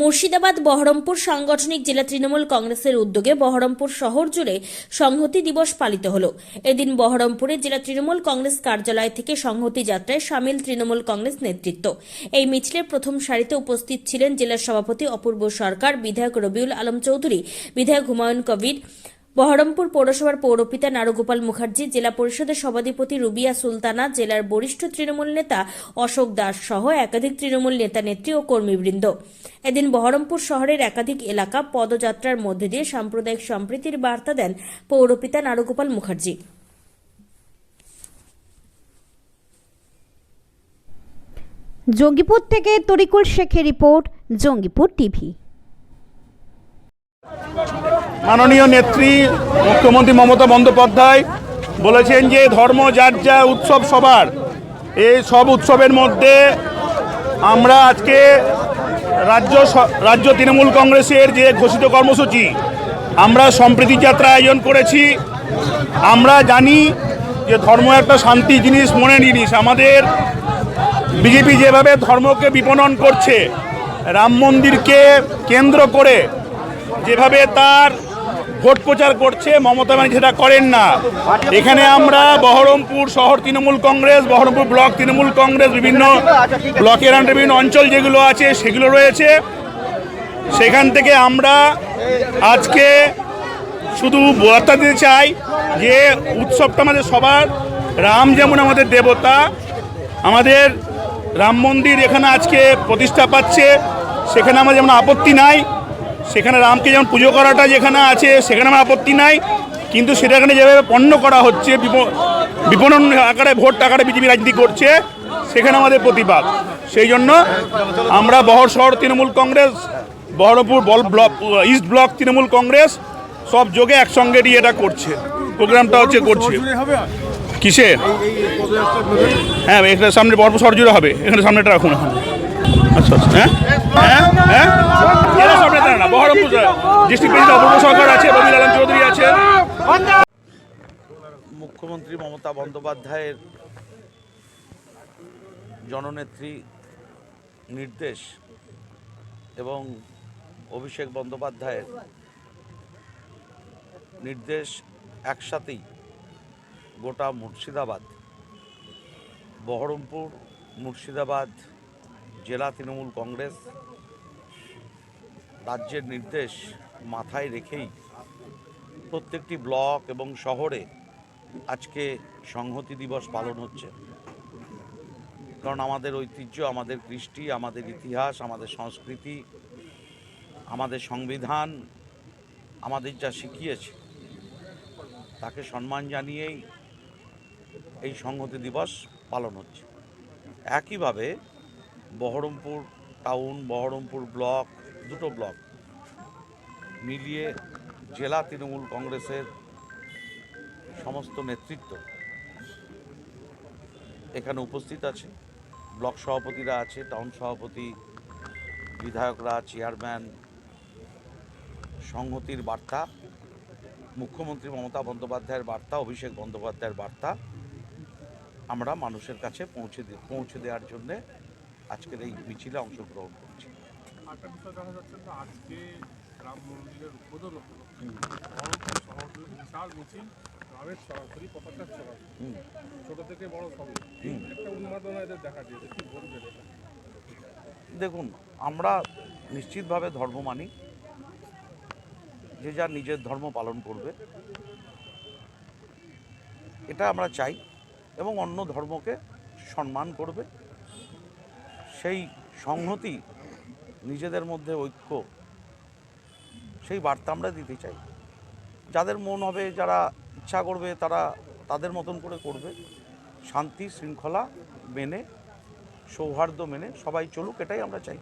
মুর্শিদাবাদ, বহরমপুর সাংগঠনিক জেলা তৃণমূল কংগ্রেসের উদ্যোগে বহরমপুর শহর জুড়ে সংহতি দিবস পালিত হল। এদিন বহরমপুরে জেলা তৃণমূল কংগ্রেস কার্যালয় থেকে সংহতি যাত্রায় সামিল তৃণমূল কংগ্রেস নেতৃত্ব। এই মিছিলের প্রথম সারিতে উপস্থিত ছিলেন জেলা সভাপতি অপূর্ব সরকার, বিধায়ক রবিউল আলম চৌধুরী, বিধায়ক হুমায়ুন কবির বহরমপুর পৌরসভার পৌরপিতা নারুগোপাল মুখার্জি, জেলা পরিষদের সভাধিপতি রুবিয়া সুলতানা, জেলার বরিষ্ঠ তৃণমূল নেতা অশোক দাস সহ একাধিক তৃণমূল নেতা, নেত্রী ও কর্মীবৃন্দ। এদিন বহরমপুর শহরের একাধিক এলাকা পদযাত্রার মধ্যে দিয়ে সাম্প্রদায়িক সম্প্রীতির বার্তা দেন পৌরপিতা নারুগোপাল মুখার্জি। জঙ্গিপুর থেকে তরিকুল শেখের রিপোর্ট, জঙ্গিপুর টিভি। মাননীয় নেত্রী মুখ্যমন্ত্রী মমতা বন্দ্যোপাধ্যায় বলেছেন যে ধর্ম যার যা উৎসব সবার, এই সব উৎসবের মধ্যে আমরা আজকে রাজ্য রাজ্য তৃণমূল কংগ্রেসের যে ঘোষিত কর্মসূচি, আমরা সম্প্রীতি যাত্রা আয়োজন করেছি। আমরা জানি যে ধর্ম একটা শান্তি জিনিস মনে জিনিস। আমাদের বিজেপি যেভাবে ধর্মকে বিপণন করছে, রাম মন্দিরকে কেন্দ্র করে, যেভাবে তার ভোট প্রচার করছে, মমতা ব্যানার্জি সেটা করেন না। এখানে আমরা বহরমপুর শহর তৃণমূল কংগ্রেস, বহরমপুর ব্লক তৃণমূল কংগ্রেস, বিভিন্ন ব্লকের আন্ডার বিভিন্ন অঞ্চল যেগুলো আছে, সেগুলো রয়েছে। সেখান থেকে আমরা আজকে শুধু বার্তা দিতে চাই যে উৎসবটা আমাদের সবার, রাম যেমন আমাদের দেবতা, আমাদের রাম মন্দির এখানে আজকে প্রতিষ্ঠা পাচ্ছে, সেখানে আমার যেমন আপত্তি নাই সেখানে রামকে যেমন পুজো করাটা যেখানে আছে, সেখানে আমার আপত্তি নাই। কিন্তু সেটা এখানে যেভাবে পণ্য করা হচ্ছে, বিপ- বিপণন আকারে, ভোট আকারে বিজেপি রাজনীতি করছে, সেখানে আমাদের প্রতিবাদ। সেই জন্য আমরা বহর শহর তৃণমূল কংগ্রেস, বহরমপুর বল block, east block Trinamool Congress, সব যোগে একসঙ্গে নিয়ে এটা করছে। প্রোগ্রামটা হচ্ছে করছে। কিসে হ্যাঁ এখানে সামনে বরপুর শহর জুড়ে হবে। এখানে সামনেটা রাখুন এখন। আচ্ছা আচ্ছা। হ্যাঁ? হ্যাঁ? হ্যাঁ? মুখ্যমন্ত্রী মমতা বন্দ্যোপাধ্যায়ের জননেত্রী নির্দেশ এবং অভিষেক বন্দ্যোপাধ্যায়ের নির্দেশ একসাথেই গোটা মুর্শিদাবাদ, বহরমপুর, মুর্শিদাবাদ জেলা তৃণমূল কংগ্রেস রাজ্যের নির্দেশ মাথায় রেখেই প্রত্যেকটি ব্লক এবং শহরে আজকে সংহতি দিবস পালন হচ্ছে। কারণ আমাদের ঐতিহ্য, আমাদের কৃষ্টি, আমাদের ইতিহাস, আমাদের সংস্কৃতি, আমাদের সংবিধান, আমাদের যা শিখিয়েছে, তাকে সম্মান জানিয়েই এই সংহতি দিবস পালন হচ্ছে। একইভাবে বহরমপুর টাউন, বহরমপুর ব্লক দুটো ব্লক। মিলিয়ে জেলা তৃণমূল কংগ্রেসের সমস্ত নেতৃত্ব এখানে উপস্থিত আছে। ব্লক সভাপতিরা আছে, টাউন সভাপতি, বিধায়করা, চেয়ারম্যান, সংহতির বার্তা, মুখ্যমন্ত্রী মমতা বন্দ্যোপাধ্যায়ের বার্তা, অভিষেক বন্দ্যোপাধ্যায়ের বার্তা আমরা মানুষের কাছে পৌঁছে পৌঁছে দেওয়ার জন্যে আজকের এই মিছিলে অংশগ্রহণ করছি। একটা বিষয় দেখা যাচ্ছে না আজকে রাম মন্দিরের উদ্বোধন হলো। বিশাল মিছিল গ্রামের সরাসরি পতাকা ছড়া হুম। ছোট থেকে বড় সবই। একটা উন্মাদনা এদের দেখা দিয়েছে কি বলবেন দেখুন আমরা নিশ্চিতভাবে ধর্ম মানি। যে যার নিজের ধর্ম পালন করবে। এটা আমরা চাই এবং অন্য ধর্মকে সম্মান করবে। সেই সংহতি নিজেদের মধ্যে ঐক্য, সেই বার্তা আমরা দিতে চাই। যাদের মন হবে, যারা ইচ্ছা করবে, তারা তাদের মতন করে করবে। শান্তি, শৃঙ্খলা মেনে, সৌহার্দ্য মেনে সবাই চলুক, এটাই আমরা চাই।